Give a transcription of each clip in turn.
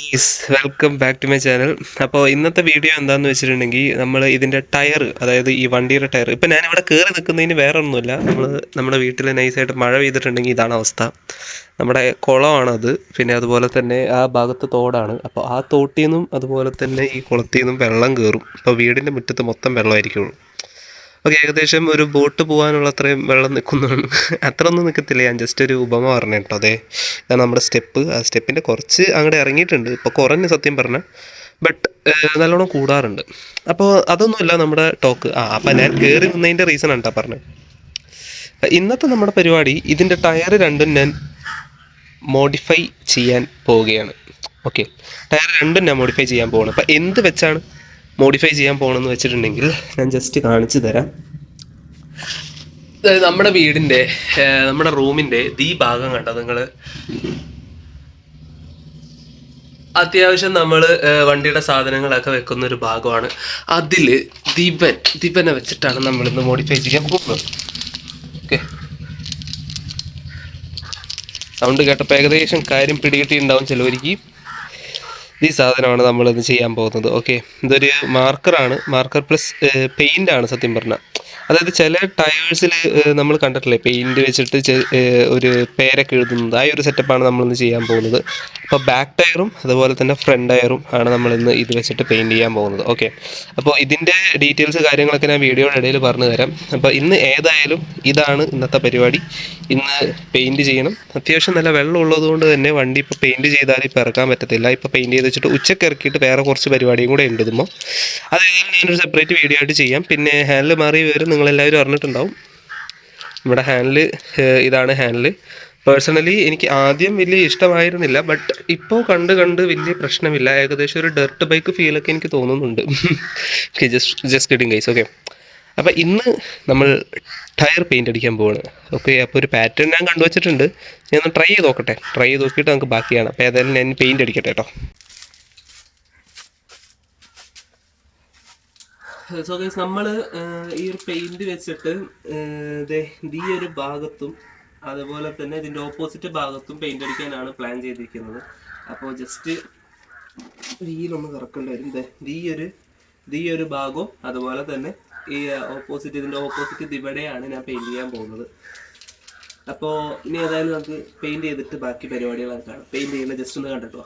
Is welcome back to my channel അപ്പോൾ ഇന്നത്തെ video എന്താണെന്ന് വെച്ചിട്ടുണ്ടെങ്കിൽ നമ്മൾ ഇതിന്റെ ടയർ അതായത് ഈ വണ്ടിയുടെ ടയർ ഇപ്പം ഞാനിവിടെ കയറി നിൽക്കുന്നതിന് വേറെ ഒന്നുമില്ല നമ്മൾ നമ്മുടെ വീട്ടിൽ നൈസായിട്ട് മഴ പെയ്തിട്ടുണ്ടെങ്കിൽ ഇതാണ് അവസ്ഥ. നമ്മുടെ കുളമാണത്. പിന്നെ അതുപോലെ തന്നെ ആ ഭാഗത്ത് തോടാണ്. അപ്പോൾ ആ തോട്ടിൽ നിന്നും അതുപോലെ തന്നെ ഈ കുളത്തിൽ നിന്നും വെള്ളം കയറും അപ്പോൾ വീടിന്റെ മുറ്റത്ത് മൊത്തം വെള്ളമായിരിക്കുള്ളൂ. ഓക്കെ ഏകദേശം ഒരു ബോട്ട് പോകാനുള്ള അത്രയും വെള്ളം നിൽക്കുന്നുണ്ട്. അത്ര ഒന്നും നിൽക്കത്തില്ല ഞാൻ ജസ്റ്റ് ഒരു ഉപമ പറഞ്ഞു കേട്ടോ അതെ ഇതാണ് നമ്മുടെ സ്റ്റെപ്പ്. ആ സ്റ്റെപ്പിന്റെ കുറച്ച് അങ്ങോട്ട് ഇറങ്ങിയിട്ടുണ്ട്. ഇപ്പോൾ കുറഞ്ഞ് സത്യം പറഞ്ഞാൽ ബട്ട് നല്ലോണം കൂടാറുണ്ട്. അപ്പോൾ അതൊന്നുമല്ല നമ്മുടെ ടോക്ക് ആ അപ്പം ഞാൻ കയറി നിന്നതിന്റെ റീസൺ ആണ് കേട്ടോ പറഞ്ഞത് ഇന്നത്തെ നമ്മുടെ പരിപാടി ഇതിന്റെ ടയർ രണ്ടും ഞാൻ മോഡിഫൈ ചെയ്യാൻ പോവുകയാണ്. ഓക്കെ ടയർ രണ്ടും ഞാൻ മോഡിഫൈ ചെയ്യാൻ പോവാണ്. അപ്പം എന്ത് വെച്ചാണ് മോഡിഫൈ ചെയ്യാൻ പോകണമെന്ന് വെച്ചിട്ടുണ്ടെങ്കിൽ ഞാൻ ജസ്റ്റ് കാണിച്ചു തരാം. നമ്മുടെ വീടിന്റെ നമ്മുടെ റൂമിന്റെ ഈ ഭാഗം കണ്ടോ നിങ്ങൾ അത്യാവശ്യം നമ്മൾ വണ്ടിയുടെ സാധനങ്ങളൊക്കെ വെക്കുന്ന ഒരു ഭാഗമാണ്. അതിൽ ദിവൻ ദിവനെ വെച്ചിട്ടാണ് നമ്മൾ ഇന്ന് മോഡിഫൈ ചെയ്യാൻ പോകുന്നത്. ഓക്കെ സൗണ്ട് കേട്ടപ്പോൾ ഏകദേശം കാര്യം പിടികിട്ടിയിട്ടുണ്ടാവും ചിലവർക്ക്. ഈ സാധനമാണ് നമ്മളിന്ന് ചെയ്യാൻ പോകുന്നത്. ഓക്കെ ഇതൊരു മാർക്കറാണ് മാർക്കർ പ്ലസ് പെയിന്റാണ് സത്യം പറഞ്ഞാൽ അതായത് ചില ടയേഴ്സിൽ നമ്മൾ കണ്ടിട്ടില്ലേ? പെയിന്റ് വെച്ചിട്ട് ഒരു പേരൊക്കെ എഴുതുന്നത്. ആ ഒരു സെറ്റപ്പാണ് നമ്മളിന്ന് ചെയ്യാൻ പോകുന്നത്. അപ്പോൾ ബാക്ക് ടയറും അതുപോലെ തന്നെ ഫ്രണ്ട് ടയറും ആണ് നമ്മളിന്ന് ഇത് വെച്ചിട്ട് പെയിന്റ് ചെയ്യാൻ പോകുന്നത്. ഓക്കെ അപ്പോൾ ഇതിന്റെ ഡീറ്റെയിൽസ് കാര്യങ്ങളൊക്കെ ഞാൻ വീഡിയോയുടെ ഇടയിൽ പറഞ്ഞു തരാം. അപ്പോൾ ഇന്ന് ഏതായാലും ഇതാണ് ഇന്നത്തെ പരിപാടി. ഇന്ന് പെയിന്റ് ചെയ്യണം. അത്യാവശ്യം നല്ല വെള്ളം ഉള്ളതുകൊണ്ട് തന്നെ വണ്ടി ഇപ്പോൾ പെയിന്റ് ചെയ്താൽ ഇപ്പോൾ ഇറക്കാൻ പറ്റത്തില്ല. ഇപ്പോൾ പെയിന്റ് ചെയ്ത് വെച്ചിട്ട് ഉച്ചയ്ക്ക് ഇറക്കിയിട്ട് വേറെ കുറച്ച് പരിപാടിയും കൂടെ ഉണ്ട് ഇതുമ്പോൾ അതായത് ഞാനൊരു സെപ്പറേറ്റ് വീഡിയോ ആയിട്ട് ചെയ്യാം. പിന്നെ ഹാൻഡിൽ മാറി വരും നിങ്ങളെല്ലാവരും അറിഞ്ഞിട്ടുണ്ടാവും. നമ്മുടെ ഹാൻഡിൽ ഇതാണ് ഹാൻഡിൽ പേഴ്സണലി എനിക്ക് ആദ്യം വലിയ ഇഷ്ടമായിരുന്നില്ല ബട്ട് ഇപ്പോൾ കണ്ട് കണ്ട് വലിയ പ്രശ്നമില്ല. ഏകദേശം ഒരു ഡെർട്ട് ബൈക്ക് ഫീലൊക്കെ എനിക്ക് തോന്നുന്നുണ്ട്. Okay just just kidding guys okay അപ്പോൾ ഇന്ന് നമ്മൾ ടയർ പെയിന്റ് അടിക്കാൻ പോവാണ്. ഓക്കെ അപ്പോൾ ഒരു പാറ്റേൺ ഞാൻ കണ്ടുവച്ചിട്ടുണ്ട്. ഞാൻ ട്രൈ ചെയ്ത് നോക്കട്ടെ. ട്രൈ ചെയ്ത് നോക്കിയിട്ട് നമുക്ക് ബാക്കിയാണ്. അപ്പോൾ ഏതായാലും ഞാൻ പെയിന്റ് അടിക്കട്ടെ കേട്ടോ സോ ഗൈസ് നമ്മൾ ഈ ഒരു പെയിന്റ് വെച്ചിട്ട് ഈ ഒരു ഭാഗത്തും അതുപോലെ തന്നെ ഇതിന്റെ ഓപ്പോസിറ്റ് ഭാഗത്തും പെയിന്റ് അടിക്കാനാണ് പ്ലാൻ ചെയ്തിരിക്കുന്നത്. അപ്പോൾ ജസ്റ്റ് വീലൊന്ന് കറക്കേണ്ടി വരും. ഈ ഒരു ഈ ഒരു ഭാഗവും അതുപോലെ തന്നെ ഈ ഓപ്പോസിറ്റ് ഇതിന്റെ ഓപ്പോസിറ്റ് ഇവിടെയാണ് ഞാൻ പെയിന്റ് ചെയ്യാൻ പോകുന്നത്. അപ്പോൾ ഇനി ഏതായാലും നമുക്ക് പെയിന്റ് ചെയ്തിട്ട് ബാക്കി പരിപാടികളൊക്കെ കാണാം. പെയിന്റ് ചെയ്യുന്ന ജസ്റ്റ് ഒന്ന് കണ്ടിട്ടോ?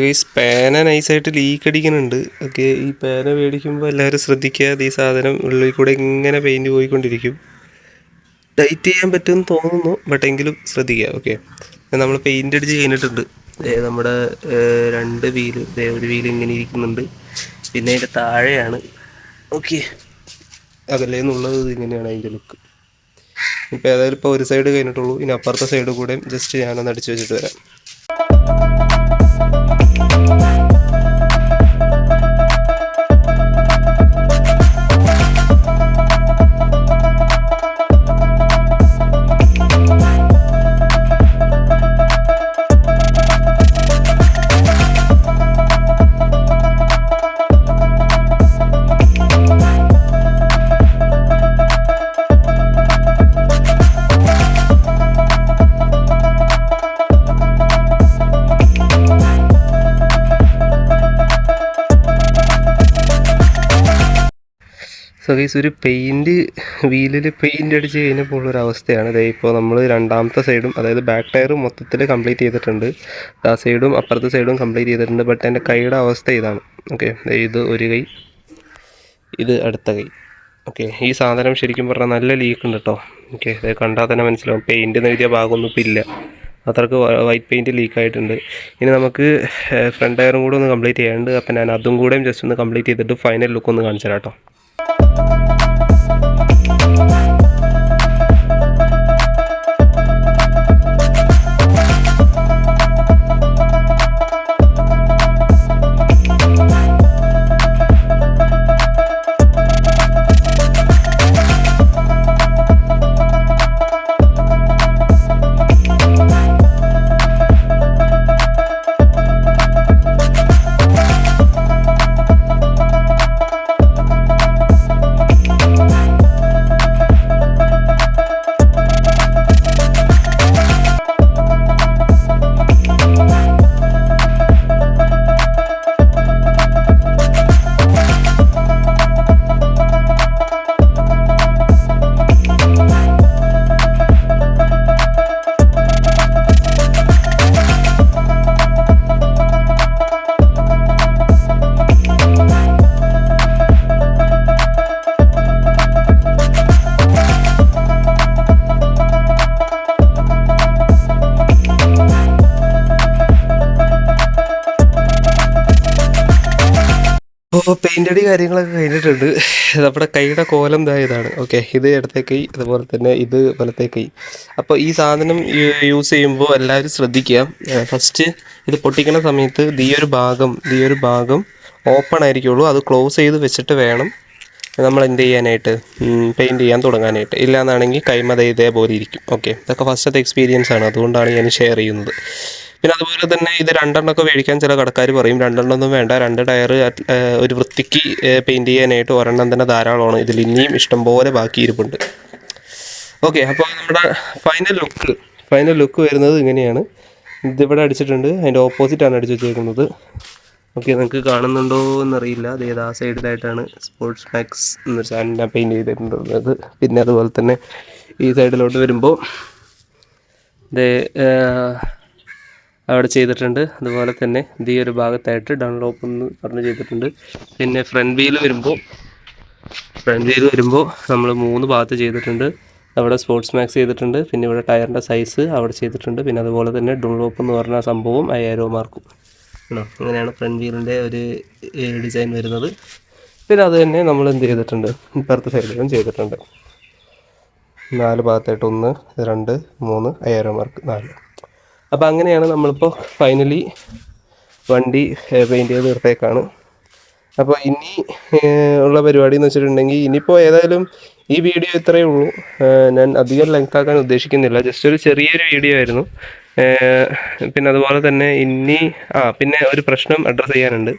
ഗൈസ് പേന നൈസായിട്ട് ലീക്ക് അടിക്കുന്നുണ്ട്. ഓക്കെ ഈ പേന മേടിക്കുമ്പോൾ എല്ലാവരും ശ്രദ്ധിക്കാതെ ഈ സാധനം ഉള്ളിൽ കൂടെ ഇങ്ങനെ പെയിന്റ് പോയിക്കൊണ്ടിരിക്കും. ടൈറ്റ് ചെയ്യാൻ പറ്റുമെന്ന് തോന്നുന്നു. ബട്ട് എങ്കിലും ശ്രദ്ധിക്കുക. ഓക്കെ നമ്മൾ പെയിന്റ് അടിച്ച് കഴിഞ്ഞിട്ടുണ്ട്. നമ്മുടെ രണ്ട് വീൽ ഒരു വീൽ ഇങ്ങനെ ഇരിക്കുന്നുണ്ട്. പിന്നെ അതിന്റെ താഴെയാണ്. ഓക്കെ അകലേന്നുള്ളത് ഇങ്ങനെയാണ് അതിന്റെ ലുക്ക് ഇപ്പോൾ ഏതായാലും ഇപ്പോൾ ഒരു സൈഡ് കഴിഞ്ഞിട്ടുള്ളൂ. ഇനി അപ്പുറത്തെ സൈഡ് കൂടെ ജസ്റ്റ് ഞാനൊന്ന് അടിച്ചു വെച്ചിട്ട് വരാം. സോ ഗൈസ് ഒരു പെയിന്റ് വീലിൽ പെയിന്റ് അടിച്ച് കഴിഞ്ഞപ്പോൾ ഉള്ളൊരു അവസ്ഥയാണ്. അതായത് ഇപ്പോൾ നമ്മൾ രണ്ടാമത്തെ സൈഡും അതായത് ബാക്ക് ടയർ മൊത്തത്തിൽ കംപ്ലീറ്റ് ചെയ്തിട്ടുണ്ട്. ആ സൈഡും അപ്പുറത്തെ സൈഡും കംപ്ലീറ്റ് ചെയ്തിട്ടുണ്ട്. ബട്ട് എന്റെ കൈയുടെ അവസ്ഥ ഇതാണ്. ഓക്കെ ഇത് ഒരു കൈ ഇത് അടുത്ത കൈ. ഓക്കെ ഈ സാധനം ശരിക്കും പറഞ്ഞാൽ നല്ല ലീക്ക് ഉണ്ട് കേട്ടോ ഓക്കെ അത് കണ്ടാൽ തന്നെ മനസ്സിലാവും. പെയിന്റ് എഴുതിയ ഭാഗമൊന്നും ഇപ്പം ഇല്ല. അത്രയ്ക്ക് വൈറ്റ് പെയിന്റ് ലീക്ക് ആയിട്ടുണ്ട്. ഇനി നമുക്ക് ഫ്രണ്ട് ടയറും കൂടെ ഒന്ന് കംപ്ലീറ്റ് ചെയ്യാനുണ്ട്. അപ്പം ഞാൻ അതും കൂടെയും ജസ്റ്റ് ഒന്ന് കംപ്ലീറ്റ് ചെയ്തിട്ട് ഫൈനൽ ലുക്ക് ഒന്ന് കാണിച്ചു തരാം കേട്ടോ അപ്പോൾ പെയിന്റ് അടി കാര്യങ്ങളൊക്കെ കഴിഞ്ഞിട്ടുണ്ട്. നമ്മുടെ കൈയുടെ കോലം ഇതാണ്. ഓക്കെ ഇത് ഇടത്തെ കൈ അതുപോലെ തന്നെ ഇത് വലത്തെ കൈ. അപ്പോൾ ഈ സാധനം യൂസ് ചെയ്യുമ്പോൾ എല്ലാവരും ശ്രദ്ധിക്കുക. ഫസ്റ്റ് ഇത് പൊട്ടിക്കുന്ന സമയത്ത് ഈ ഒരു ഭാഗം ഈ ഒരു ഭാഗം ഓപ്പൺ ആയിരിക്കുള്ളൂ. അത് ക്ലോസ് ചെയ്ത് വെച്ചിട്ട് വേണം നമ്മൾ എന്ത് ചെയ്യാനായിട്ട് പെയിന്റ് ചെയ്യാൻ തുടങ്ങാനായിട്ട്. ഇല്ലാന്നാണെങ്കിൽ കൈമത ഇതേപോലെ ഇരിക്കും. ഓക്കെ ഇതൊക്കെ ഫസ്റ്റത്തെ എക്സ്പീരിയൻസ് ആണ്. അതുകൊണ്ടാണ് ഞാൻ ഷെയർ ചെയ്യുന്നത്. പിന്നെ അതുപോലെ തന്നെ ഇത് രണ്ടെണ്ണമൊക്കെ മേടിക്കാൻ ചില കടക്കാർ പറയും. രണ്ടെണ്ണം ഒന്നും വേണ്ട. രണ്ട് ടയർ ഒരു വൃത്തിക്ക് പെയിന്റ് ചെയ്യാനായിട്ട് ഒരെണ്ണം തന്നെ ധാരാളമാണ്. ഇതിൽ ഇനിയും ഇഷ്ടംപോലെ ബാക്കി ഇരിപ്പുണ്ട്. ഓക്കെ അപ്പോൾ നമ്മുടെ ഫൈനൽ ലുക്ക് ഫൈനൽ ലുക്ക് വരുന്നത് ഇങ്ങനെയാണ്. ഇതിവിടെ അടിച്ചിട്ടുണ്ട്. അതിന്റെ ഓപ്പോസിറ്റാണ് അടിച്ചു വെച്ചേക്കുന്നത്. ഓക്കെ നിങ്ങൾക്ക് കാണുന്നുണ്ടോ എന്നറിയില്ല. അത് ഏത് ആ സൈഡിലായിട്ടാണ് സ്പോർട്സ് മാക്സ് എന്നൊരു സാധനം ഞാൻ പെയിന്റ് ചെയ്തിട്ടുള്ളത്. പിന്നെ അതുപോലെ തന്നെ ഈ സൈഡിലോട്ട് വരുമ്പോൾ ഇത് അവിടെ ചെയ്തിട്ടുണ്ട്. അതുപോലെ തന്നെ ഇത് ഈ ഒരു ഭാഗത്തായിട്ട് ഡൺലോപ്പ് എന്ന് പറഞ്ഞ് ചെയ്തിട്ടുണ്ട്. പിന്നെ ഫ്രണ്ട് വീൽ വരുമ്പോൾ ഫ്രണ്ട് വീൽ വരുമ്പോൾ നമ്മൾ മൂന്ന് ഭാഗത്ത് ചെയ്തിട്ടുണ്ട്. അവിടെ സ്പോർട്സ് മാക്സ് ചെയ്തിട്ടുണ്ട്. പിന്നെ ഇവിടെ ടയറിന്റെ സൈസ് അവിടെ ചെയ്തിട്ടുണ്ട്. പിന്നെ അതുപോലെ തന്നെ ഡൗൺലോപ്പ് എന്ന് പറഞ്ഞ സംഭവം അയ്യായിരോ മാർക്കും ആണോ അങ്ങനെയാണ് ഫ്രണ്ട് വീലിന്റെ ഒരു ഡിസൈൻ വരുന്നത്. പിന്നെ അത് തന്നെ നമ്മൾ എന്ത് ചെയ്തിട്ടുണ്ട്? ഇപ്പുറത്തെ സൈഡിലും ചെയ്തിട്ടുണ്ട്. നാല് ഭാഗത്തായിട്ട് ഒന്ന് രണ്ട് മൂന്ന് അയ്യായിരം മാർക്ക് നാല്. അപ്പോൾ അങ്ങനെയാണ് നമ്മളിപ്പോൾ ഫൈനലി വണ്ടി പെയിന്റ് ചെയ്ത് തീർത്തേക്കാണ് അപ്പോൾ ഇനി ഉള്ള പരിപാടി എന്ന് വെച്ചിട്ടുണ്ടെങ്കിൽ ഇനിയിപ്പോൾ ഏതായാലും ഈ വീഡിയോ ഇത്രയേ ഉള്ളൂ. ഞാൻ അധികം ലെങ്ത് ആക്കാൻ ഉദ്ദേശിക്കുന്നില്ല. ജസ്റ്റ് ഒരു ചെറിയൊരു വീഡിയോ ആയിരുന്നു. പിന്നെ അതുപോലെ തന്നെ ഇനി ആ പിന്നെ ഒരു പ്രശ്നം അഡ്രസ്സ് ചെയ്യാനുണ്ട്.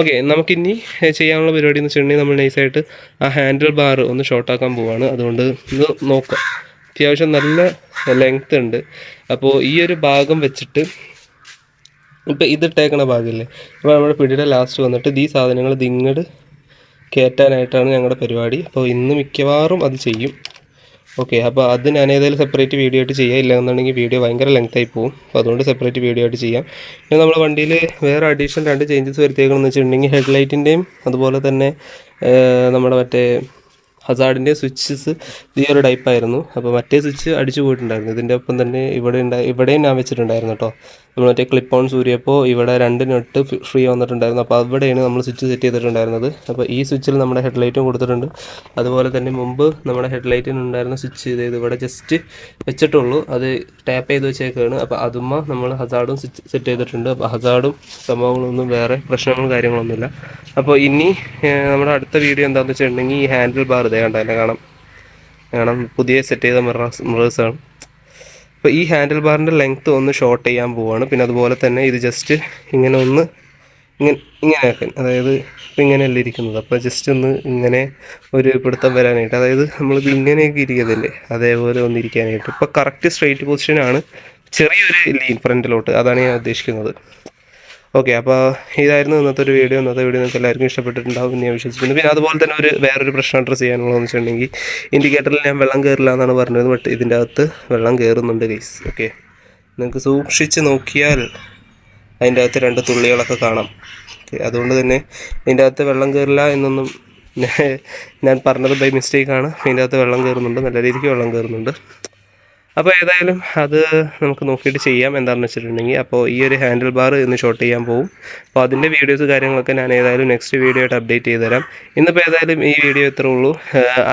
ഓക്കെ നമുക്കിനി ചെയ്യാനുള്ള പരിപാടി എന്ന് വെച്ചിട്ടുണ്ടെങ്കിൽ നമ്മൾ നൈസായിട്ട് ആ ഹാൻഡിൽ ബാർ ഒന്ന് ഷോർട്ടാക്കാൻ പോവാണ്. അതുകൊണ്ട് ഇത് നോക്കാം. അത്യാവശ്യം നല്ല ലെങ്ത് ഉണ്ട്. അപ്പോൾ ഈ ഒരു ഭാഗം വെച്ചിട്ട് ഇപ്പം ഇതിട്ടേക്കണ ഭാഗമില്ലേ അപ്പോൾ നമ്മുടെ പിടിയുടെ ലാസ്റ്റ് വന്നിട്ട് ഈ സാധനങ്ങൾ ദിങ്ങട് കയറ്റാനായിട്ടാണ് ഞങ്ങളുടെ പരിപാടി. അപ്പോൾ ഇന്ന് മിക്കവാറും അത് ചെയ്യും. ഓക്കെ അപ്പോൾ അത് ഞാൻ ഏതായാലും സെപ്പറേറ്റ് വീഡിയോ ആയിട്ട് ചെയ്യാം. ഇല്ലെന്നുണ്ടെങ്കിൽ വീഡിയോ ഭയങ്കര ആയി പോകും. അപ്പോൾ അതുകൊണ്ട് സെപ്പറേറ്റ് വീഡിയോ ആയിട്ട് ചെയ്യാം. പിന്നെ നമ്മുടെ വണ്ടിയിൽ വേറെ അഡീഷണൽ രണ്ട് ചേഞ്ചസ് വരുത്തിയേക്കണമെന്ന് വെച്ചിട്ടുണ്ടെങ്കിൽ ഹെഡ്ലൈറ്റിന്റെയും അതുപോലെ തന്നെ നമ്മുടെ മറ്റേ ഹസാർഡിന്റെ സ്വിച്ചസ് ഈ ഒരു ടൈപ്പായിരുന്നു. അപ്പോൾ മറ്റേ സ്വിച്ച് അടിച്ചു പോയിട്ടുണ്ടായിരുന്നു. ഇതിന്റെ ഒപ്പം തന്നെ ഇവിടെ ഉണ്ടായി ഇവിടെയും ഞാൻ വെച്ചിട്ടുണ്ടായിരുന്നു കേട്ടോ. മറ്റേ ക്ലിപ്പ് ഓൺ സൂര്യപ്പോൾ ഇവിടെ രണ്ട് നെട്ട് ഫ്രീ വന്നിട്ടുണ്ടായിരുന്നു. അപ്പോൾ അവിടെയാണ് നമ്മൾ സ്വിച്ച് സെറ്റ് ചെയ്തിട്ടുണ്ടായിരുന്നത്. അപ്പോൾ ഈ സ്വിച്ചിൽ നമ്മുടെ ഹെഡ് ലൈറ്റും കൊടുത്തിട്ടുണ്ട്. അതുപോലെ തന്നെ മുമ്പ് നമ്മുടെ ഹെഡ്ലൈറ്റിന് ഉണ്ടായിരുന്ന സ്വിച്ച് ചെയ്ത് ഇവിടെ ജസ്റ്റ് വെച്ചിട്ടുള്ളൂ. അത് ടാപ്പ് ചെയ്ത് വെച്ചേക്കാണ്. അപ്പോൾ അതുമ്മ നമ്മൾ ഹസാർഡും സെറ്റ് ചെയ്തിട്ടുണ്ട്. അപ്പോൾ ഹസാർഡും സംഭവങ്ങളൊന്നും വേറെ പ്രശ്നങ്ങളും കാര്യങ്ങളൊന്നുമില്ല. അപ്പോൾ ഇനി നമ്മുടെ അടുത്ത വീഡിയോ എന്താണെന്ന് വെച്ചിട്ടുണ്ടെങ്കിൽ ഈ ഹാൻഡിൽ ബാർ ഇതേ കണ്ട? എന്നെ കാണാം. കാണാം. പുതിയ സെറ്റ് ചെയ്ത മിറേഴ്സ് മിറേഴ്സാണ് അപ്പോൾ ഈ ഹാൻഡിൽ ബാറിന്റെ ലെങ്ത്ത് ഒന്ന് ഷോർട്ട് ചെയ്യാൻ പോവാണ്. പിന്നെ അതുപോലെ തന്നെ ഇത് ജസ്റ്റ് ഇങ്ങനെ ഒന്ന് ഇങ്ങനെ ഇങ്ങനെ ആക്കാൻ. അതായത് ഇപ്പം ഇങ്ങനെയല്ല ഇരിക്കുന്നത്. അപ്പോൾ ജസ്റ്റ് ഒന്ന് ഇങ്ങനെ ഒരു പിടുത്തം വരാനായിട്ട്. അതായത് നമ്മളിത് ഇങ്ങനെയൊക്കെ ഇരിക്കത്തില്ലേ? അതേപോലെ ഒന്ന് ഇരിക്കാനായിട്ട്. ഇപ്പോൾ കറക്റ്റ് സ്ട്രെയിറ്റ് പൊസിഷനാണ് ചെറിയൊരു ലീൻ ഫ്രണ്ടിലോട്ട് അതാണ് ഞാൻ ഉദ്ദേശിക്കുന്നത്. ഓക്കെ അപ്പോൾ ഇതായിരുന്നു ഇന്നത്തെ ഒരു വീഡിയോ ഇന്നത്തെ വീഡിയോ നിങ്ങൾക്ക് എല്ലാവർക്കും ഇഷ്ടപ്പെട്ടിട്ടുണ്ടാവും എന്ന് ഞാൻ വിശ്വസിക്കുന്നു. പിന്നെ അതുപോലെ തന്നെ ഒരു വേറൊരു പ്രശ്നം അഡ്രസ്സ് ചെയ്യാനുള്ളതെന്ന് വെച്ചിട്ടുണ്ടെങ്കിൽ ഇൻഡിക്കേറ്ററിൽ ഞാൻ വെള്ളം കയറില്ല എന്നാണ് പറഞ്ഞത് ബട്ട് ഇതിന്റെ അകത്ത് വെള്ളം കയറുന്നുണ്ട് ഗൈസ് ഓക്കെ നിങ്ങൾക്ക് സൂക്ഷിച്ച് നോക്കിയാൽ അതിന്റെ അകത്ത് രണ്ട് തുള്ളികളൊക്കെ കാണാം. അതുകൊണ്ട് തന്നെ ഇതിന്റെ അകത്ത് വെള്ളം കയറില്ല എന്നൊന്നും ഞാൻ- ഞാൻ പറഞ്ഞത് ബൈ മിസ്റ്റേക്കാണ് ഇതിന്റെ അകത്ത് വെള്ളം കയറുന്നുണ്ട് നല്ല രീതിക്ക് വെള്ളം കയറുന്നുണ്ട് അപ്പോൾ ഏതായാലും അത് നമുക്ക് നോക്കിയിട്ട് ചെയ്യാം എന്താണെന്ന് വെച്ചിട്ടുണ്ടെങ്കിൽ. അപ്പോൾ ഈ ഒരു ഹാൻഡിൽ ബാർ ഇന്ന് ഷോർട്ട് ചെയ്യാൻ പോകും അപ്പോൾ അതിന്റെ വീഡിയോസ് കാര്യങ്ങളൊക്കെ ഞാൻ ഏതായാലും നെക്സ്റ്റ് വീഡിയോ ആയിട്ട് അപ്ഡേറ്റ് ചെയ്ത് തരാം. ഇന്നിപ്പോൾ ഏതായാലും ഈ വീഡിയോ ഇത്രേ ഉള്ളൂ.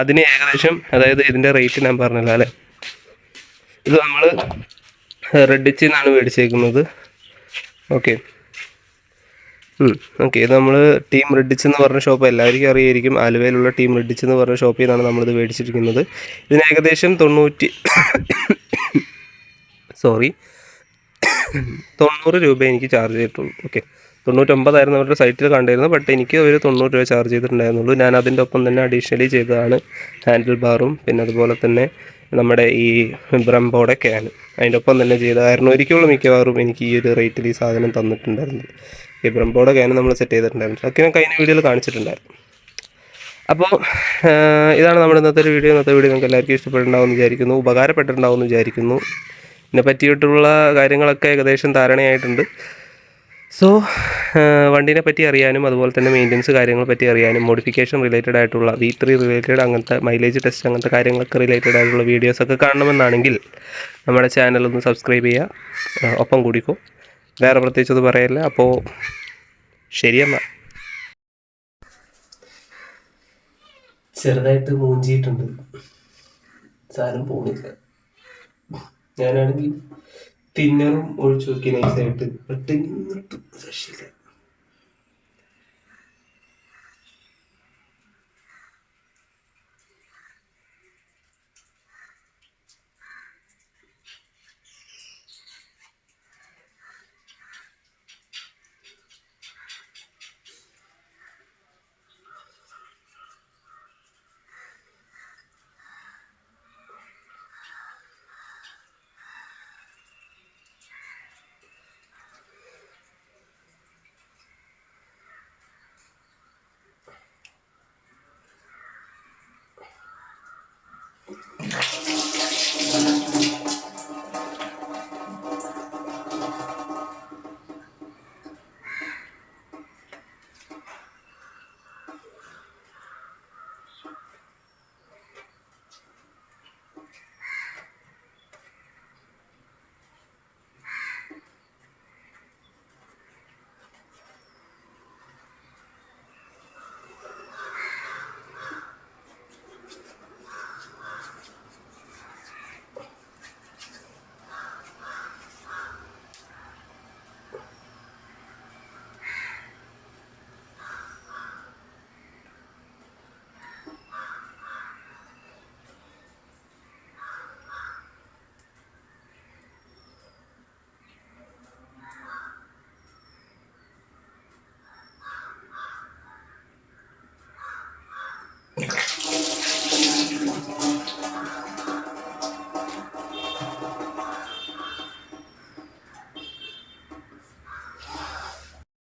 അതിന് ഏകദേശം അതായത് ഇതിന്റെ റേറ്റ് ഞാൻ പറഞ്ഞില്ല അല്ലേ? ഇത് നമ്മൾ റെഡിച്ചിൽ നിന്നാണ് മേടിച്ചേക്കുന്നത്. ഓക്കെ ഓക്കെ ഇത് നമ്മൾ ടീം റെഡിച്ച് എന്ന് പറഞ്ഞ ഷോപ്പ് എല്ലാവർക്കും അറിയായിരിക്കും. ആലുവയിലുള്ള ടീം റെഡിച്ച് എന്ന് പറഞ്ഞ ഷോപ്പിൽ നിന്നാണ് നമ്മളിത് മേടിച്ചിരിക്കുന്നത്. ഇതിന് ഏകദേശം തൊണ്ണൂറ്റി സോറി തൊണ്ണൂറ് രൂപ എനിക്ക് ചാർജ് ചെയ്തിട്ടുള്ളൂ. ഓക്കെ തൊണ്ണൂറ്റൊമ്പതായിരുന്നു അവരുടെ സൈറ്റിൽ കണ്ടിരുന്നു ബട്ട് എനിക്ക് ഒരു തൊണ്ണൂറ് രൂപ ചാർജ് ചെയ്തിട്ടുണ്ടായിരുന്നുള്ളൂ. ഞാൻ അതിന്റെ ഒപ്പം തന്നെ അഡീഷണലി ചെയ്തതാണ് ഹാൻഡിൽ ബാറും പിന്നെ അതുപോലെ തന്നെ നമ്മുടെ ഈ ബ്രംബോടെ ക്യാൻ അതിന്റെ ഒപ്പം തന്നെ ചെയ്തതായിരുന്നു ഒരിക്കലും മിക്കവാറും എനിക്ക് ഈ ഒരു റേറ്റിൽ ഈ സാധനം തന്നിട്ടുണ്ടായിരുന്നത്. ഈ ബ്രംബോടെ ക്യാനും നമ്മൾ സെറ്റ് ചെയ്തിട്ടുണ്ടായിരുന്നു. അതൊക്കെ ഞാൻ കഴിഞ്ഞ വീഡിയോയിൽ കാണിച്ചിട്ടുണ്ടായിരുന്നു. അപ്പോൾ ഇതാണ് നമ്മുടെ ഇന്നത്തെ ഒരു വീഡിയോ. ഇന്നത്തെ വീഡിയോ നിങ്ങൾക്ക് എല്ലാവർക്കും ഇഷ്ടപ്പെട്ടിട്ടുണ്ടാവുമെന്ന് വിചാരിക്കുന്നു. ഉപകാരപ്പെട്ടിട്ടുണ്ടാവുമെന്ന് വിചാരിക്കുന്നു. ഇതിനെ പറ്റിയിട്ടുള്ള കാര്യങ്ങളൊക്കെ ഏകദേശം ധാരണയായിട്ടുണ്ട്. സോ വണ്ടീനെ പറ്റി അറിയാനും അതുപോലെ തന്നെ മെയിന്റനൻസ് കാര്യങ്ങളെ പറ്റി അറിയാനും മോഡിഫിക്കേഷൻ റിലേറ്റഡ് ആയിട്ടുള്ള വി ത്രീ റിലേറ്റഡ് അങ്ങനത്തെ മൈലേജ് ടെസ്റ്റ് അങ്ങനത്തെ കാര്യങ്ങളൊക്കെ റിലേറ്റഡ് ആയിട്ടുള്ള വീഡിയോസൊക്കെ കാണണമെന്നാണെങ്കിൽ നമ്മുടെ ചാനൽ ഒന്ന് സബ്സ്ക്രൈബ് ചെയ്യുക. ഒപ്പം കൂടിക്കോ. വേറെ പ്രത്യേകിച്ച് അത് പറയില്ല. അപ്പോൾ ശരിയെന്നാ ചെറുതായിട്ട് മൂഞ്ചിയിട്ടുണ്ട്. സാധനം പോണില്ല. ഞാനാണെങ്കിൽ തിന്നറും ഒഴിച്ചു നോക്കി നൈസായിട്ട് പെട്ടെന്ന് നിർത്തും.